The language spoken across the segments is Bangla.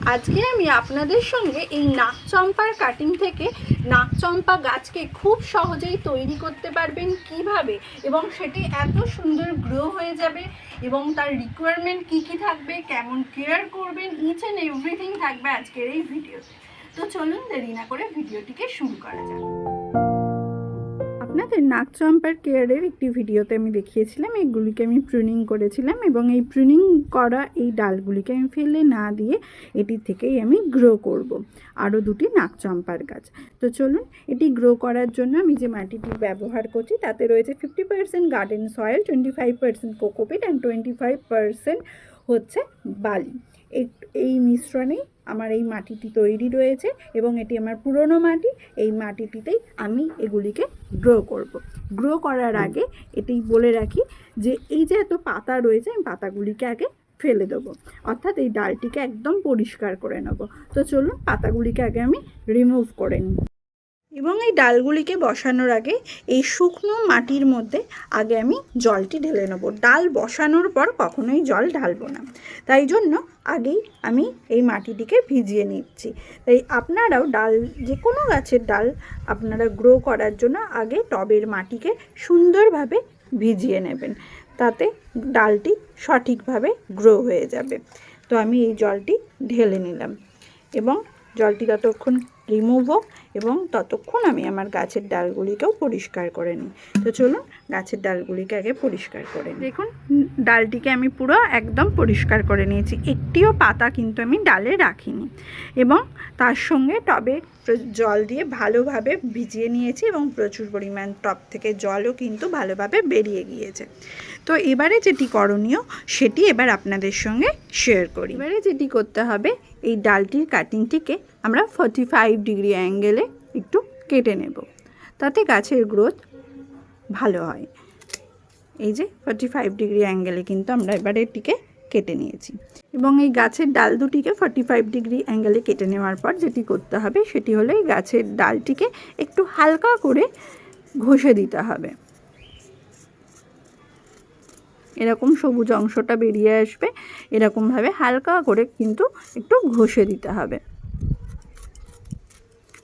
আজকে আমি আপনাদের সঙ্গে এই নাক চম্পার কাটিং থেকে নাক চম্পা গাছকে খুব সহজেই তৈরি করতে পারবেন কীভাবে এবং সেটি এত সুন্দর গ্রো হয়ে যাবে এবং তার রিকোয়ারমেন্ট কি কি থাকবে, কেমন কেয়ার করবেন ইচ অ্যান্ড এভরিথিং থাকবে আজকের এই ভিডিওতে তো। চলুন দেরি না করে ভিডিওটিকে শুরু করা যাক। আপনাদের নাক চম্পার কেয়ারের একটি ভিডিওতে আমি দেখিয়েছিলাম এইগুলিকে আমি প্রুনিং করেছিলাম এবং এই প্রুনিং করা এই ডালগুলিকে আমি ফেলে না দিয়ে এটি থেকেই আমি গ্রো করব। আরও দুটি নাক চম্পার গাছ তো চলুন, এটি গ্রো করার জন্য আমি যে মাটিটি ব্যবহার করছি, তাতে রয়েছে fifty percent garden soil twenty five percent cocopeat and twenty five percent হচ্ছে বালি এই এই মিশ্রণেই আমার এই মাটিটি তৈরি রয়েছে এবং এটি আমার পুরনো মাটি এই মাটিটিতেই আমি এগুলিকে গ্রো করব। গ্রো করার আগে এটি বলে রাখি যে এই যে এত পাতা রয়েছে আমি পাতাগুলিকে আগে ফেলে দেবো। অর্থাৎ এই ডালটিকে একদম পরিষ্কার করে নেব। তো চলুন পাতাগুলিকে আগে আমি রিমুভ করে নিই। এবং এই ডালগুলিকে বসানোর আগে এই শুকনো মাটির মধ্যে আগে আমি জলটি ঢেলে নেব। ডাল বসানোর পর কখনোই জল ঢালবো না। তাই জন্য আগেই আমি এই মাটিটিকে ভিজিয়ে নিচ্ছি। তাই আপনারাও ডাল যে কোনো গাছের ডাল আপনারা গ্রো করার জন্য আগে টবের মাটিকে সুন্দরভাবে ভিজিয়ে নেবেন। তাতে ডালটি সঠিকভাবে গ্রো হয়ে যাবে। তো আমি এই জলটি ঢেলে নিলাম এবং জলটি ততক্ষণ রিমুভ হোক এবং ততক্ষণ আমি আমার গাছের ডালগুলিকেও পরিষ্কার করে নিই। তো চলুন গাছের ডালগুলিকে আগে পরিষ্কার করে দেখুন, ডালটিকে আমি পুরো একদম পরিষ্কার করে নিয়েছি। একটিও পাতা কিন্তু আমি ডালে রাখিনি। এবং তার সঙ্গে টবে জল দিয়ে ভালোভাবে ভিজিয়ে নিয়েছি এবং প্রচুর পরিমাণ টব থেকে জলও কিন্তু ভালোভাবে বেরিয়ে গিয়েছে। তো এবারে যেটি করণীয়, সেটি এবার আপনাদের সঙ্গে শেয়ার করি। এবারে যেটি করতে হবে, এই ডালটির কাটিংটিকে আমরা ফর্টি ফাইভ ডিগ্রি অ্যাঙ্গেলে একটু কেটে নেব। তাতে গাছের গ্রোথ ভালো হয়। এই যে ফর্টি ফাইভ ডিগ্রি অ্যাঙ্গেলে কিন্তু আমরা এবারে এটিকে কেটে নিয়েছি। এবং এই গাছের ডাল দুটিকে ফর্টি ফাইভ ডিগ্রি অ্যাঙ্গেলে কেটে নেওয়ার পর যেটি করতে হবে সেটি হলো এই গাছের ডালটিকে একটু হালকা করে ঘষে দিতে হবে। এরকম সবুজ অংশটা বেরিয়ে আসবে। এরকমভাবে হালকা করে কিন্তু একটু ঘষে দিতে হবে।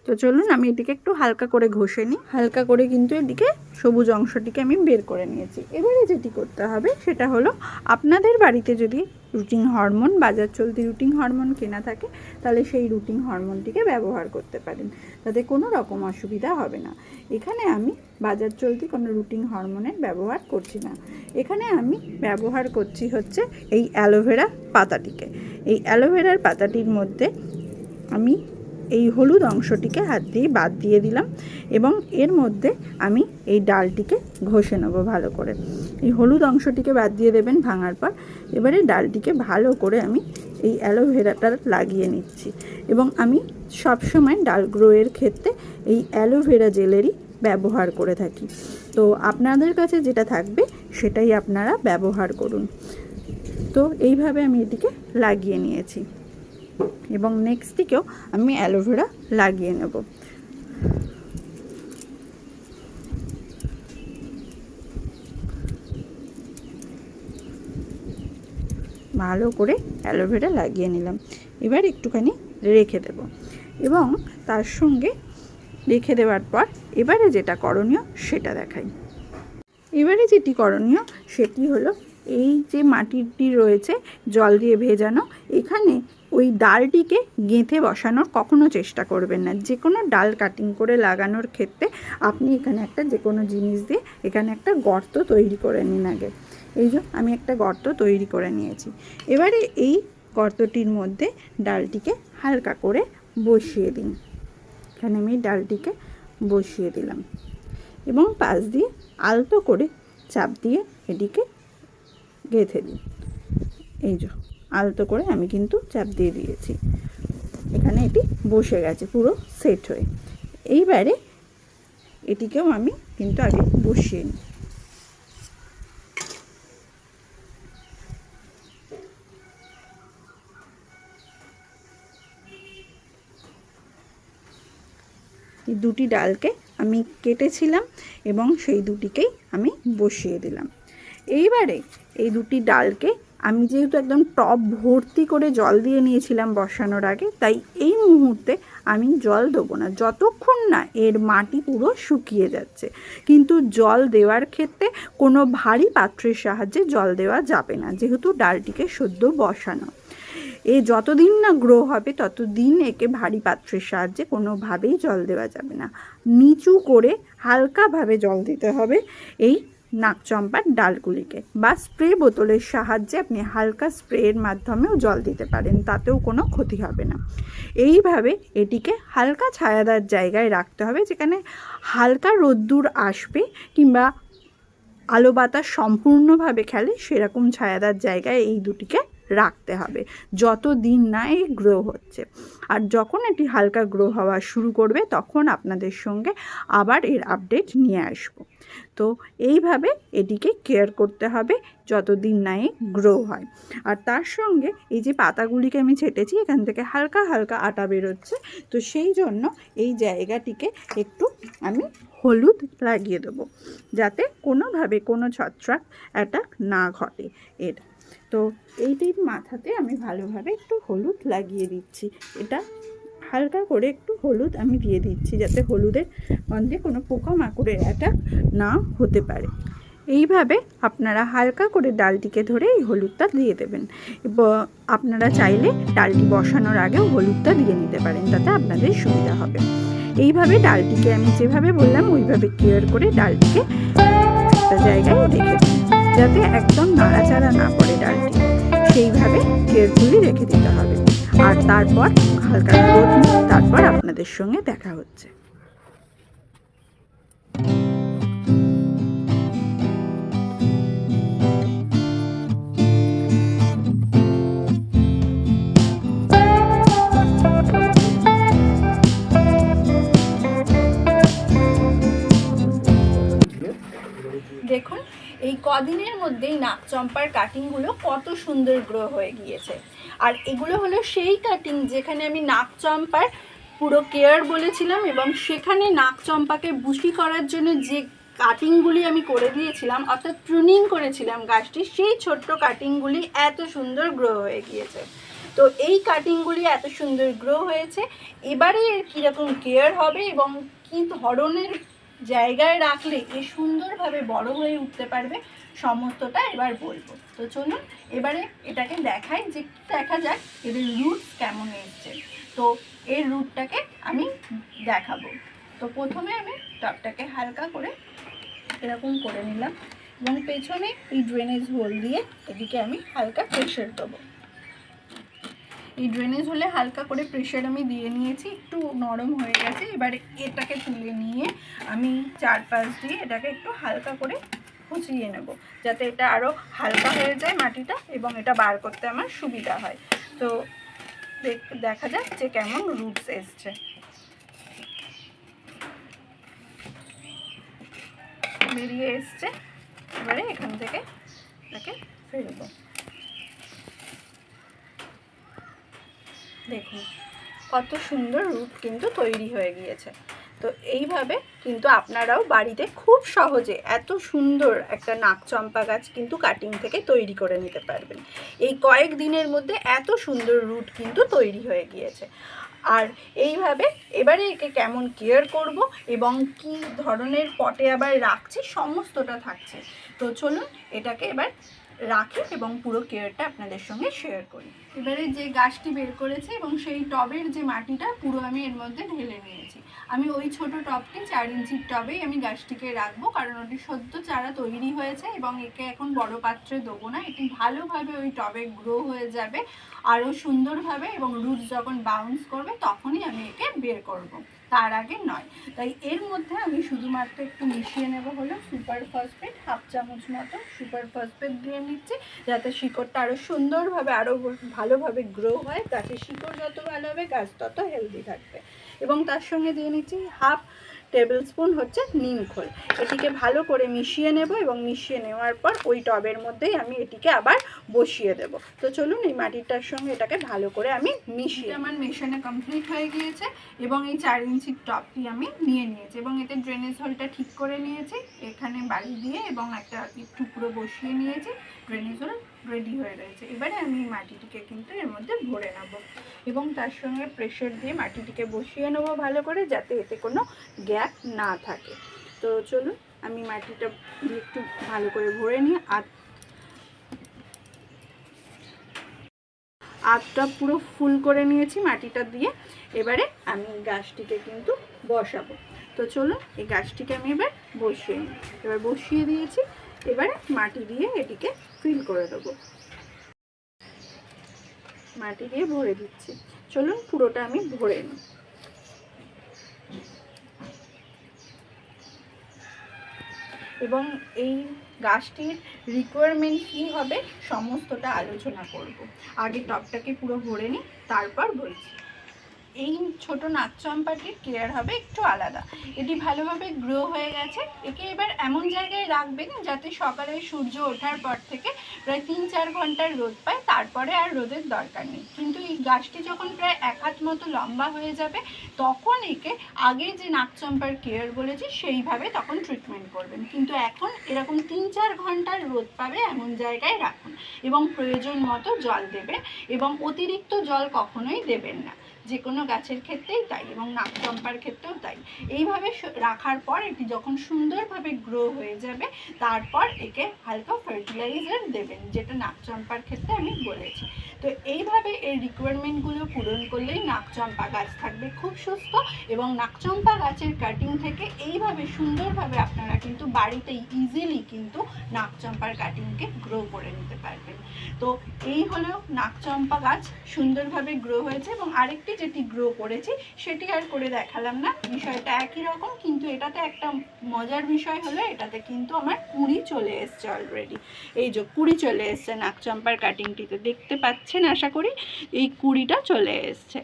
তো চলুন আমি এটিকে একটু হালকা করে ঘষে নিই। হালকা করে কিন্তু এটিকে সবুজ অংশটিকে আমি বের করে নিয়েছি। এবারে যেটি করতে হবে সেটা হলো আপনাদের বাড়িতে যদি রুটিন হরমোন, বাজার চলতি রুটিন হরমোন কেনা থাকে, তাহলে সেই রুটিন হরমোনটিকে ব্যবহার করতে পারেন। তাতে কোনো রকম অসুবিধা হবে না। এখানে আমি বাজার চলতি কোনো রুটিন হরমোনের ব্যবহার করছি না। এখানে আমি ব্যবহার করছি হচ্ছে এই অ্যালোভেরা পাতাটিকে। এই অ্যালোভেরার পাতাটির মধ্যে আমি এই হলুদ অংশটিকে হাত দিয়ে বাদ দিয়ে দিলাম এবং এর মধ্যে আমি এই ডালটিকে ঘষে নেব ভালো করে। এই হলুদ অংশটিকে বাদ দিয়ে দেবেন ভাঙার পর। এবারে ডালটিকে ভালো করে আমি এই অ্যালোভেরাটা লাগিয়ে নিচ্ছি এবং আমি সবসময় ডাল গ্রোয়ের ক্ষেত্রে এই অ্যালোভেরা জেলেরই ব্যবহার করে থাকি। তো আপনাদের কাছে যেটা থাকবে সেটাই আপনারা ব্যবহার করুন। তো এইভাবে আমি এটিকে লাগিয়ে নিয়েছি। এবং নেক্সট দিকেও আমি অ্যালোভেরা লাগিয়ে নেব। ভালো করে অ্যালোভেরা লাগিয়ে নিলাম। এবার একটুখানি রেখে দেব এবং তার সঙ্গে রেখে দেওয়ার পর এবারে যেটা করণীয় সেটা দেখাই। এবারে যেটি করণীয় সেটি হলো এই যে মাটিটি রয়েছে, জল দিয়ে ভেজানো, এখানে ওই ডালটিকে গেঁথে বসানোর কখনো চেষ্টা করবেন না। যে কোনো ডাল কাটিং করে লাগানোর ক্ষেত্রে আপনি এখানে একটা যে কোনো জিনিস দিয়ে এখানে একটা গর্ত তৈরি করে নিন আগে। এই যে আমি একটা গর্ত তৈরি করে নিয়েছি। এবারে এই গর্তটির মধ্যে ডালটিকে হালকা করে বসিয়ে দিন। এখানে আমি ডালটিকে বসিয়ে দিলাম। এবং পাশ দিয়ে আলতো করে চাপ দিয়ে এটিকে গেঁথে দিন। এই যে আলতো করে আমি কিন্তু চাপ দিয়ে দিয়েছি। এখানে এটি বসে গেছে পুরো সেট হয়ে। এইবারে এটিকেও আমি কিন্তু আগে বসিয়ে নিই। দুটি ডালকে আমি কেটেছিলাম এবং সেই দুটিকেই আমি বসিয়ে দিলাম। এইবারে এই দুটি ডালকে আমি যেহেতু একদম টপ ভর্তি করে জল দিয়ে নিয়েছিলাম বসানোর আগে, তাই এই মুহূর্তে আমি জল দেবো না। যতক্ষণ না এর মাটি পুরো শুকিয়ে যাচ্ছে। কিন্তু জল দেওয়ার ক্ষেত্রে কোনো ভারী পাত্রের সাহায্যে জল দেওয়া যাবে না, যেহেতু ডালটিকে সদ্য বসানো। এ যতদিন না গ্রো হবে, ততদিন একে ভারী পাত্রের সাহায্যে কোনোভাবেই জল দেওয়া যাবে না। নিচু করে হালকাভাবে জল দিতে হবে। এই নাকচম্পার ডালগুলিকে বা স্প্রে বোতলের সাহায্যে আপনি হালকা স্প্রের মাধ্যমেও জল দিতে পারেন, তাতেও কোনো ক্ষতি হবে না। এইভাবে এটিকে হালকা ছায়াদার জায়গায় রাখতে হবে, যেখানে হালকা রোদ্দুর আসবে কিংবা আলো বাতাস সম্পূর্ণভাবে খেলে সেরকম ছায়াদার জায়গায় এই দুটিকে রাখতে হবে। যত দিন না এই গ্রো হচ্ছে। আর যখন এটি হালকা গ্রো হওয়া শুরু করবে, তখন আপনাদের সঙ্গে আবার এর আপডেট নিয়ে আসব। তো এইভাবে এটিকে কেয়ার করতে হবে যতদিন না এ গ্রো হয়। আর তার সঙ্গে এই যে পাতাগুলিকে আমি ছেটেছি, এখান থেকে হালকা হালকা আটা বেরোচ্ছে। তো সেই জন্য এই জায়গাটিকে একটু আমি হলুদ লাগিয়ে দেবো। যাতে কোনোভাবে কোনো ছত্রাক অ্যাটাক না ঘটে এর। তো এইটির মাথাতে আমি ভালোভাবে একটু হলুদ লাগিয়ে দিচ্ছি। এটা হালকা করে একটু হলুদ আমি দিয়ে দিচ্ছি যাতে হলুদের গন্ধে কোনো পোকামাকড়ের অ্যাটাক না হতে পারে। এইভাবে আপনারা হালকা করে ডালটিকে ধরে এই হলুদটা দিয়ে দেবেন। আপনারা চাইলে ডালটি বসানোর আগেও হলুদটা দিয়ে নিতে পারেন, তাতে আপনাদের সুবিধা হবে। এইভাবে ডালটিকে আমি যেভাবে বললাম, ওইভাবে কেয়ার করে ডালটিকে একটা জায়গায় রেখে দিন যাতে একদম নাড়াচাড়া না পড়ে ডালটি। সেইভাবে কেয়ারফুলি রেখে দিতে হবে। আর তারপর হালকা রোদ তারপর আপনাদের সঙ্গে দেখা হচ্ছে। দেখুন এই কদিনের মধ্যেই নাকচম্পার কাটিংগুলো কত সুন্দর গ্রো হয়ে গিয়েছে। আর এগুলো হলো সেই কাটিং যেখানে আমি নাকচম্পার পুরো কেয়ার বলেছিলাম এবং সেখানে নাকচম্পাকে বুশি করার জন্য যে কাটিংগুলি আমি করে দিয়েছিলাম, অর্থাৎ ট্রুনিং করেছিলাম গাছটি, সেই ছোট্ট কাটিংগুলি এত সুন্দর গ্রো হয়ে গিয়েছে। তো এই কাটিংগুলি এত সুন্দর গ্রো হয়েছে। এবারে এর কীরকম কেয়ার হবে এবং কী ধরনের জায়গায় রাখলে এ সুন্দরভাবে বড় হয়ে উঠতে পারবে সমস্তটা এবার বলব। তো চলুন, এবারে এটাকে দেখাই যে দেখা যাক এদের রুট কেমন এসছে। তো এর রুটটাকে আমি দেখাবো। তো প্রথমে আমি টপটাকে হালকা করে এরকম করে নিলাম এবং পেছনে এই ড্রেনেজ হোল দিয়ে এদিকে আমি হালকা প্রেশার দেবো। এই ড্রেনেজ হলে হালকা করে প্রেশার আমি দিয়ে নিয়েছি, একটু নরম হয়ে গেছে। এবার এটাকে তুলে নিয়ে আমি চারপাশ দিয়ে এটাকে একটু হালকা করে কুচিয়ে নেব, যাতে এটা আরও হালকা হয়ে যায় মাটিটা এবং এটা বার করতে আমার সুবিধা হয়। তো দেখা যাক যে কেমন রুটস এসছে। বেরিয়ে এসছে, এবারে এখান থেকে তাকে ফেলব। দেখুন, কত সুন্দর রুট কিন্তু তৈরি হয়ে গিয়েছে। তো এইভাবে কিন্তু আপনারাও বাড়িতে খুব সহজে এত সুন্দর একটা নাকচম্পা গাছ কিন্তু কাটিং থেকে তৈরি করে নিতে পারবেন। এই কয়েক দিনের মধ্যে এত সুন্দর রুট কিন্তু তৈরি হয়ে গিয়েছে। আর এইভাবে এবারে একে কেমন কেয়ার করব এবং কি ধরনের পটে আবার রাখছি, সমস্তটা থাকছে। তো চলুন, এটাকে এবার রাখি এবং পুরো কেয়ারটা আপনাদের সঙ্গে শেয়ার করি। এবারে যে গাছটি বের করেছে এবং সেই টবের যে মাটিটা, পুরো আমি এর মধ্যে ঢেলে নিয়েছি। আমি ওই ছোট টবটি চার ইঞ্চির টবেই আমি গাছটিকে রাখব, কারণ ওটি সদ্য চারা তৈরি হয়েছে এবং একে এখন বড় পাত্রে দেবো না। এটি ভালোভাবে ওই টবে গ্রো হয়ে যাবে, আরও সুন্দরভাবে এবং রুট যখন বাউন্স করবে, তখনই আমি একে বের করব। তার আগে নয়। তাই এর মধ্যে আমি শুধুমাত্র একটু মিশিয়ে নেব হলো সুপার ফসফেট হাফ চামচ মতো সুপার ফসফেট দিয়ে নিচ্ছি, যাতে শিকড়টা আরও সুন্দরভাবে আরও ভালোভাবে গ্রো হয়, গাছের শিকড় যত ভালো হবে, গাছ তত হেলদি থাকবে। এবং তার সঙ্গে দিয়ে নিচ্ছি হাফ টেবিল স্পুন হচ্ছে নিম খোল। এটিকে ভালো করে মিশিয়ে নেব এবং মিশিয়ে নেওয়ার পর ওই টবের মধ্যেই আমি এটিকে আবার বসিয়ে দেব। তো চলুন এই মাটিটার সঙ্গে এটাকে ভালো করে আমি মিশিয়ে আমার মেশানো কমপ্লিট হয়ে গিয়েছে এবং এই চার ইঞ্চির টপটি আমি নিয়ে নিয়েছি এবং এতে ড্রেনেজ হোলটা ঠিক করে নিয়েছি। এখানে বালি দিয়ে এবং একটা টুকরো বসিয়ে নিয়েছি ড্রেনেজ হোল রেডি হয়ে রয়েছে। এবারে আমি মাটিটিকে কিন্তু এর মধ্যে ভরে নেব এবং তার সঙ্গে প্রেশার দিয়ে মাটিটিকে বসিয়ে নেব ভালো করে যাতে এতে কোনো গ্যাপ না থাকে। তো চলুন, আমি মাটিটা একটু ভালো করে ভরে নিয়ে আর আতটা পুরো ফুল করে নিয়েছি মাটিটা দিয়ে। এবারে আমি গাছটিকে কিন্তু বসাবো। তো চলুন, এই গাছটিকে আমি এবার বসিয়ে নিই। এবার বসিয়ে দিয়েছি। এবারে মাটি দিয়ে এটিকে ফিল করে দেবো। মাটি দিয়ে ভরে দিচ্ছি। চলুন পুরোটা আমি ভরে নিই। এবং এই গাছটির রিকোয়ারমেন্ট কী হবে, সমস্তটা আলোচনা করব। আগে টপটাকে পুরো ভরে নিই, তারপর বলছি। এই ছোট নাকচম্পাটির কেয়ার হবে একটু আলাদা। এটি ভালোভাবে গ্রো হয়ে গেছে। একে এবার এমন জায়গায় রাখবেন যাতে সকালে সূর্য ওঠার পর থেকে প্রায় তিন চার ঘণ্টার রোদ পায়, তারপরে আর রোদের দরকার নেই। কিন্তু এই গাছটি যখন প্রায় এক হাত মতো লম্বা হয়ে যাবে, তখন একে আগে যে নাকচম্পার কেয়ার বলেছি, সেইভাবে তখন ট্রিটমেন্ট করবেন। কিন্তু এখন এরকম তিন চার ঘণ্টার রোদ পাবে এমন জায়গায় রাখুন এবং প্রয়োজন মতো জল দেবে এবং অতিরিক্ত জল কখনোই দেবেন না। যে কোনো গাছের ক্ষেত্রেই তাই এবং নাকচম্পার ক্ষেত্রেও তাই। এইভাবে রাখার পর এটি যখন সুন্দরভাবে গ্রো হয়ে যাবে, তারপর একে হালকা ফার্টিলাইজার দেবেন, যেটা নাকচম্পার ক্ষেত্রে আমি বলেছি। তো এইভাবে এই রিকোয়ারমেন্টগুলো পূরণ করলেই নাকচম্পা গাছ থাকবে খুব সুস্থ এবং নাকচম্পা গাছের কাটিং থেকে এইভাবে সুন্দরভাবে আপনারা কিন্তু বাড়িতে ইজিলি কিন্তু নাকচম্পার কাটিংকে গ্রো করে নিতে পারবেন। তো এই হলো নাকচম্পা গাছ সুন্দরভাবে গ্রো হয়েছে এবং আরেকটি যেটি গ্রো করেছি, সেটি আর করে দেখালাম না। বিষয়টা একই রকম, কিন্তু এটাতে একটা মজার বিষয় হলো, এটাতে কিন্তু আমার কুড়ি চলে এসছে অলরেডি এই যে কুড়ি চলে এসছে নাকচম্পার কাটিংটিতে দেখতে পাচ্ছেন, আশা করি এই কুড়িটা চলে এসছে।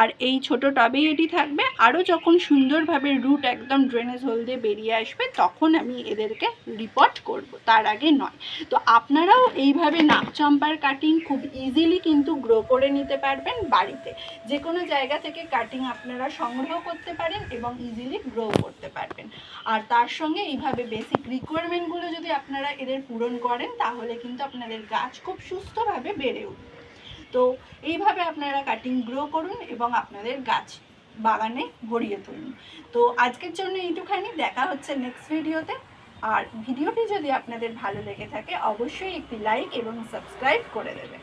আর এই ছোট টবেই এটি থাকবে। আরও যখন সুন্দরভাবে রুট একদম ড্রেনেজ হোল দিয়ে বেরিয়ে আসবে, তখন আমি এদেরকে রিপোর্ট করব, তার আগে নয়। তো আপনারাও এইভাবে নাকচম্পার কাটিং খুব ইজিলি কিন্তু গ্রো করে নিতে পারবেন বাড়িতে। যে কোনো জায়গা থেকে কাটিং আপনারা সংগ্রহ করতে পারেন এবং ইজিলি গ্রো করতে পারবেন। আর তার সঙ্গে এইভাবে বেসিক রিকোয়ারমেন্টগুলো যদি আপনারা এদের পূরণ করেন, তাহলে কিন্তু আপনাদের গাছ খুব সুস্থভাবে বেড়ে উঠবে। তো এইভাবে আপনারা কাটিং গ্রো করুন এবং আপনাদের গাছ বাগানে ভরিয়ে তুলুন। তো আজকের জন্য এইটুখানি, দেখা হচ্ছে নেক্সট ভিডিওতে আর ভিডিওটি যদি আপনাদের ভালো লেগে থাকে, অবশ্যই একটি লাইক এবং সাবস্ক্রাইব করে দেবেন।